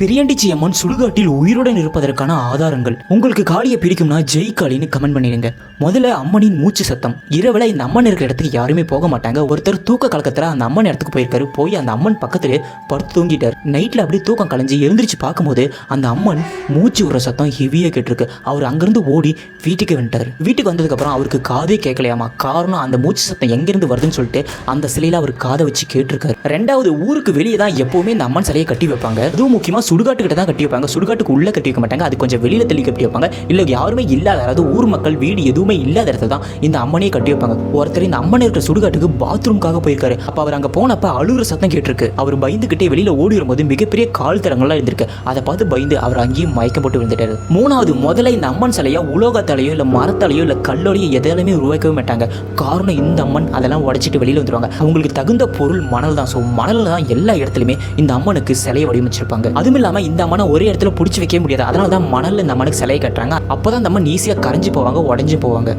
பெரியாண்டிச்சி அம்மன் சுடுகாட்டில் உயிருடன் இருப்பதற்கான ஆதாரங்கள். உங்களுக்கு காளியை பிடிக்கும்னா ஜெய் காளின்னு கமெண்ட் பண்ணிடுங்க முதல்ல அம்மனின் மூச்சு சத்தம். இரவில் இந்த அம்மன் இருக்கிற இடத்துக்கு யாருமே போக மாட்டாங்க. ஒருத்தர் தூக்க கலக்கத்தில் அந்த அம்மன் இடத்துக்கு போயிருக்காரு. போய் அந்த அம்மன் பக்கத்தில் படுத்து தூங்கிட்டார். நைட்டில் அப்படியே தூக்கம் கலைஞ்சு எழுந்திரிச்சு பார்க்கும்போது அந்த அம்மன் மூச்சு விடுற சத்தம் ஹெவியாக கேட்டிருக்கு. அவர் அங்கேருந்து ஓடி வீட்டுக்கு வந்துட்டார். வீட்டுக்கு வந்ததுக்கப்புறம் அவருக்கு காதே கேட்கலையாமா? காரணம் அந்த மூச்சு சத்தம் எங்கேருந்து வருதுன்னு சொல்லிட்டு அந்த சிலையில் அவர் காதை வச்சு கேட்டிருக்காரு. ரெண்டாவது ஊருக்கு வெளியே தான் எப்போவுமே இந்த அம்மன் சிலையை கட்டி வைப்பாங்க. அதுவும் முக்கியமாக சுடுகாட்டுக்கிட்ட தான் கட்டி வைப்பாங்க. சுடுகாட்டுக்கு உள்ள கட்டி வைக்க மாட்டாங்க. அது கொஞ்சம் வெளியில தள்ளி கட்டி வைப்பாங்க. இல்லை யாருமே இல்லாத அதாவது ஊர் மக்கள் வீடு எதுவுமே இல்லாத இடத்துல தான் இந்த அம்மனையே கட்டி வைப்பாங்க. ஒருத்தர் இந்த அம்மன் இருக்கிற சுடுகாட்டுக்கு பாத்ரூம்காக போயிருக்காரு. அப்போ அவர் அங்கே போனப்ப அழுகுற சத்தம் கேட்டிருக்கு. அவர் பயந்துகிட்டே வெளியில ஓடி வரும்போது மிகப்பெரிய கால் தரங்கள்லாம் இருந்திருக்கு. அதை பார்த்து பயந்து அவர் அங்கேயும் மயக்கம் போட்டு விழுந்துட்டாரு. மூணாவது முதல்ல இந்த அம்மன் சிலையா உலோகத்தாலையோ இல்லை மரத்தாலையோ இல்லை கல்லோடையோ எதாலுமே உருவாக்கவே மாட்டாங்க. காரணம் இந்த அம்மன் அதெல்லாம் உடைச்சிட்டு வெளியில் வந்துருவாங்க. அவங்களுக்கு தகுந்த பொருள் மணல் தான். ஸோ மணல் தான் எல்லா இடத்துலையுமே இந்த அம்மனுக்கு சிலையை வடிவமைச்சிருப்பாங்க. அதுவும் இல்லாமல் இந்த அம்மனை ஒரே இடத்துல பிடிச்சி வைக்க முடியாது. அதனால தான் மணலில் இந்த மனுக்கு சிலையை கட்டுறாங்க. அப்போ தான் இந்த மண் ஈஸியாக கரைஞ்சு போவாங்க உடஞ்சி போவாங்க.